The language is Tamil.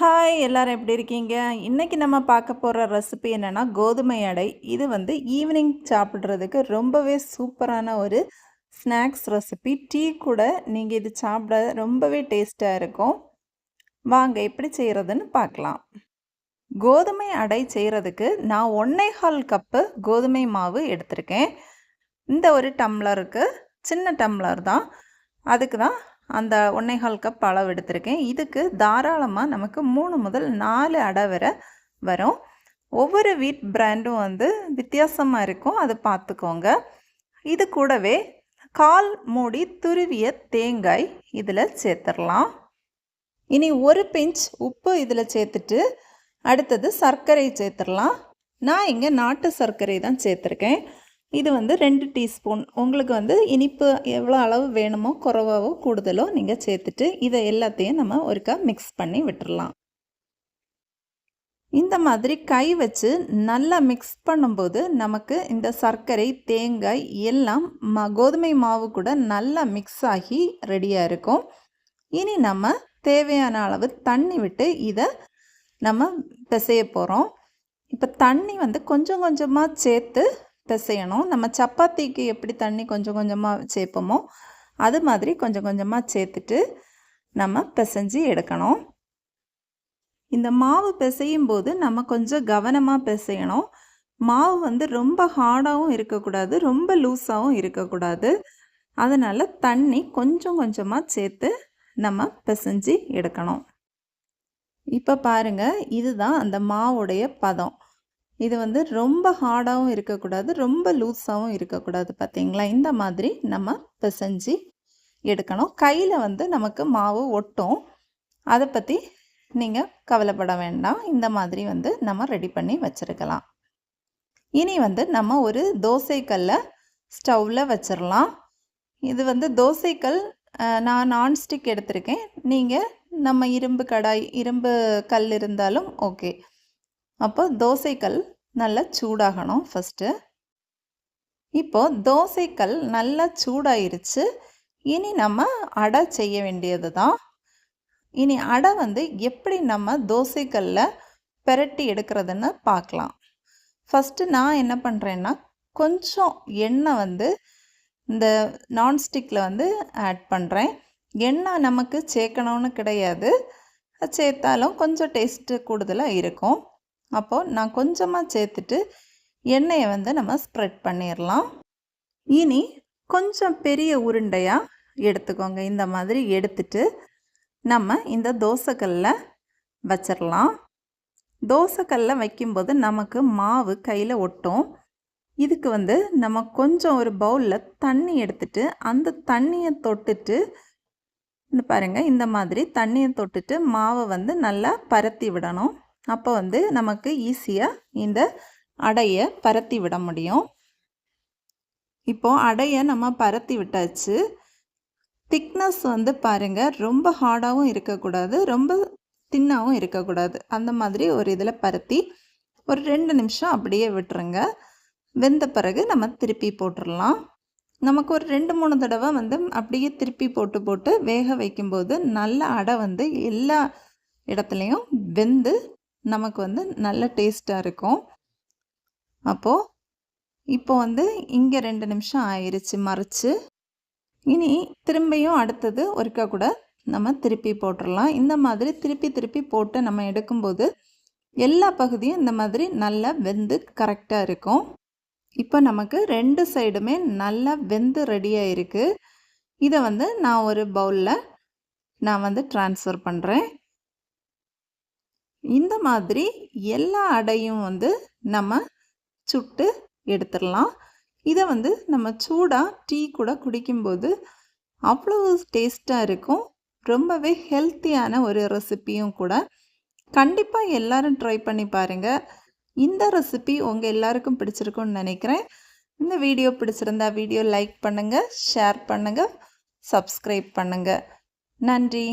ஹாய் எல்லோரும் எப்படி இருக்கீங்க? இன்றைக்கி நம்ம பார்க்க போகிற ரெசிபி என்னென்னா கோதுமை அடை. இது வந்து ஈவினிங் சாப்பிட்றதுக்கு ரொம்பவே சூப்பரான ஒரு ஸ்நாக்ஸ் ரெசிபி டீ கூட நீங்கள் இது சாப்பிட ரொம்பவே டேஸ்ட்டாக இருக்கும். வாங்க எப்படி செய்கிறதுன்னு பார்க்கலாம். கோதுமை அடை செய்கிறதுக்கு நான் ஒன்றே கால் கப்பு கோதுமை மாவு எடுத்திருக்கேன். இந்த ஒரு டம்ளருக்கு சின்ன டம்ளர் தான். அதுக்கு தான் அந்த ஒன்னேகால் கப் அளவு எடுத்திருக்கேன். இதுக்கு தாராளமாக நமக்கு மூணு முதல் நாலு அடை வரை வரும். ஒவ்வொரு வீட் பிராண்டும் வந்து வித்தியாசமாக இருக்கும். அதை பார்த்துக்கோங்க. இது கூடவே கால் மூடி துருவிய தேங்காய் இதில் சேர்த்துடலாம். இனி ஒரு பிஞ்ச் உப்பு இதில் சேர்த்துட்டு அடுத்தது சர்க்கரை சேர்த்துடலாம். நான் இங்கே நாட்டு சர்க்கரை தான் சேர்த்துருக்கேன். இது வந்து ரெண்டு டீஸ்பூன். உங்களுக்கு வந்து இனிப்பு எவ்வளோ அளவு வேணுமோ குறவாவோ கூடுதலோ நீங்கள் சேர்த்துட்டு இதை எல்லாத்தையும் நம்ம ஒருக்கா மிக்ஸ் பண்ணி விட்டுடலாம் இந்த மாதிரி கை வச்சு நல்லா மிக்ஸ் பண்ணும்போது நமக்கு இந்த சர்க்கரை தேங்காய் எல்லாம் ம கோதுமை மாவு கூட நல்லா மிக்ஸ் ஆகி ரெடியாக இருக்கும். இனி நம்ம தேவையான அளவு தண்ணி விட்டு இதை நம்ம பிசைய போகிறோம் இப்போ தண்ணி வந்து கொஞ்சம் கொஞ்சமாக சேர்த்து பிசையணும் நம்ம சப்பாத்திக்கு எப்படி தண்ணி கொஞ்சம் கொஞ்சமாக சேர்ப்போமோ அது மாதிரி கொஞ்சம் கொஞ்சமாக சேர்த்துட்டு நம்ம பிசைஞ்சு எடுக்கணும். இந்த மாவு பிசையும் போது நம்ம கொஞ்சம் கவனமாக பிசையணும். மாவு வந்து ரொம்ப ஹார்டாகவும் இருக்கக்கூடாது ரொம்ப லூஸாகவும் இருக்கக்கூடாது. அதனால் தண்ணி கொஞ்சம் கொஞ்சமாக சேர்த்து நம்ம பிசைஞ்சு எடுக்கணும். இப்போ பாருங்கள் இதுதான் அந்த மாவுடைய பதம். இது வந்து ரொம்ப ஹார்டாகவும் இருக்கக்கூடாது ரொம்ப லூஸாகவும் இருக்கக்கூடாது பார்த்தீங்களா இந்த மாதிரி நம்ம பிசைஞ்சு எடுக்கணும். கையில் வந்து நமக்கு மாவு ஒட்டும். அதை பற்றி நீங்கள் கவலைப்பட வேண்டாம். இந்த மாதிரி வந்து நம்ம ரெடி பண்ணி வச்சுருக்கலாம். இனி வந்து நம்ம ஒரு தோசைக்கல்லை ஸ்டவ்வில் வச்சிடலாம் இது வந்து தோசைக்கல் நான் நான்ஸ்டிக் எடுத்திருக்கேன். நீங்கள் நம்ம இரும்பு கடாய் இரும்பு கல் இருந்தாலும் ஓகே அப்போ தோசைக்கல் நல்லா சூடாகணும் ஃபஸ்ட்டு இப்போது தோசைக்கல் நல்லா சூடாயிருச்சு. இனி நம்ம அடை செய்ய வேண்டியது தான் இனி அடை வந்து எப்படி நம்ம தோசைக்கல்லில் பெரட்டி எடுக்கிறதுன்னு பார்க்கலாம் ஃபஸ்ட்டு நான் என்ன பண்ணுறேன்னா கொஞ்சம் எண்ணெய் வந்து இந்த நான்ஸ்டிக்கில் வந்து ஆட் பண்ணுறேன் எண்ணெய் நமக்கு சேர்க்கணும்னு கிடையாது. சேர்த்தாலும் கொஞ்சம் டேஸ்ட்டு கூடுதலாக இருக்கும். அப்போது நான் கொஞ்சமாக சேர்த்துட்டு எண்ணெயை வந்து நம்ம ஸ்ப்ரெட் பண்ணிடலாம் இனி கொஞ்சம் பெரிய உருண்டையாக எடுத்துக்கோங்க. இந்த மாதிரி எடுத்துட்டு நம்ம இந்த தோசைக்கல்ல வச்சிடலாம் தோசைக்கல்ல வைக்கும்போது நமக்கு மாவு கையில் ஒட்டும். இதுக்கு வந்து நம்ம கொஞ்சம் ஒரு பவுலில் தண்ணி எடுத்துட்டு அந்த தண்ணியை தொட்டுட்டு இந்த பாருங்கள் இந்த மாதிரி தண்ணியை தொட்டுட்டு மாவை வந்து நல்லா பரத்தி விடணும். அப்போ வந்து நமக்கு ஈஸியாக இந்த அடையை பரத்தி விட முடியும். இப்போது அடையை நம்ம பரத்தி விட்டாச்சு. திக்னஸ் வந்து பாருங்கள் ரொம்ப ஹார்டாகவும் இருக்கக்கூடாது ரொம்ப தின்னாகவும் இருக்கக்கூடாது. அந்த மாதிரி ஒரு இதில் பரத்தி ஒரு ரெண்டு நிமிஷம் அப்படியே விட்டுருங்க. வெந்த பிறகு நம்ம திருப்பி போட்டுடலாம் நமக்கு ஒரு ரெண்டு மூணு தடவை வந்து அப்படியே திருப்பி போட்டு போட்டு வேக வைக்கும்போது நல்ல அடை வந்து எல்லா இடத்துலையும் வெந்து நமக்கு வந்து நல்ல டேஸ்ட்டாக இருக்கும். அப்போது இப்போ வந்து இங்கே ரெண்டு நிமிஷம் ஆயிடுச்சு மறைச்சு. இனி திரும்பியும் அடுத்தது ஒருக்கா கூட நம்ம திருப்பி போட்டுடலாம் இந்த மாதிரி திருப்பி திருப்பி போட்டு நம்ம எடுக்கும்போது எல்லா பகுதியும் இந்த மாதிரி நல்லா வெந்து கரெக்டாக இருக்கும். இப்போ நமக்கு ரெண்டு சைடுமே நல்லா வெந்து ரெடியாக இருக்குது இதை வந்து நான் ஒரு பவுலில் நான் வந்து ட்ரான்ஸ்ஃபர் பண்ணுறேன் இந்த மாதிரி எல்லா அடையும் வந்து நம்ம சுட்டு எடுத்துடலாம். இதை வந்து நம்ம சூடாக டீ கூட குடிக்கும்போது அவ்வளோ டேஸ்ட்டாக இருக்கும். ரொம்பவே ஹெல்த்தியான ஒரு ரெசிப்பியும் கூட. கண்டிப்பாக எல்லோரும் ட்ரை பண்ணி பாருங்கள் இந்த ரெசிபி உங்கள் எல்லாருக்கும் பிடிச்சிருக்கும்னு நினைக்கிறேன். இந்த வீடியோ பிடிச்சிருந்தா வீடியோ லைக் பண்ணுங்கள் ஷேர் பண்ணுங்கள் சப்ஸ்கிரைப் பண்ணுங்கள் நன்றி.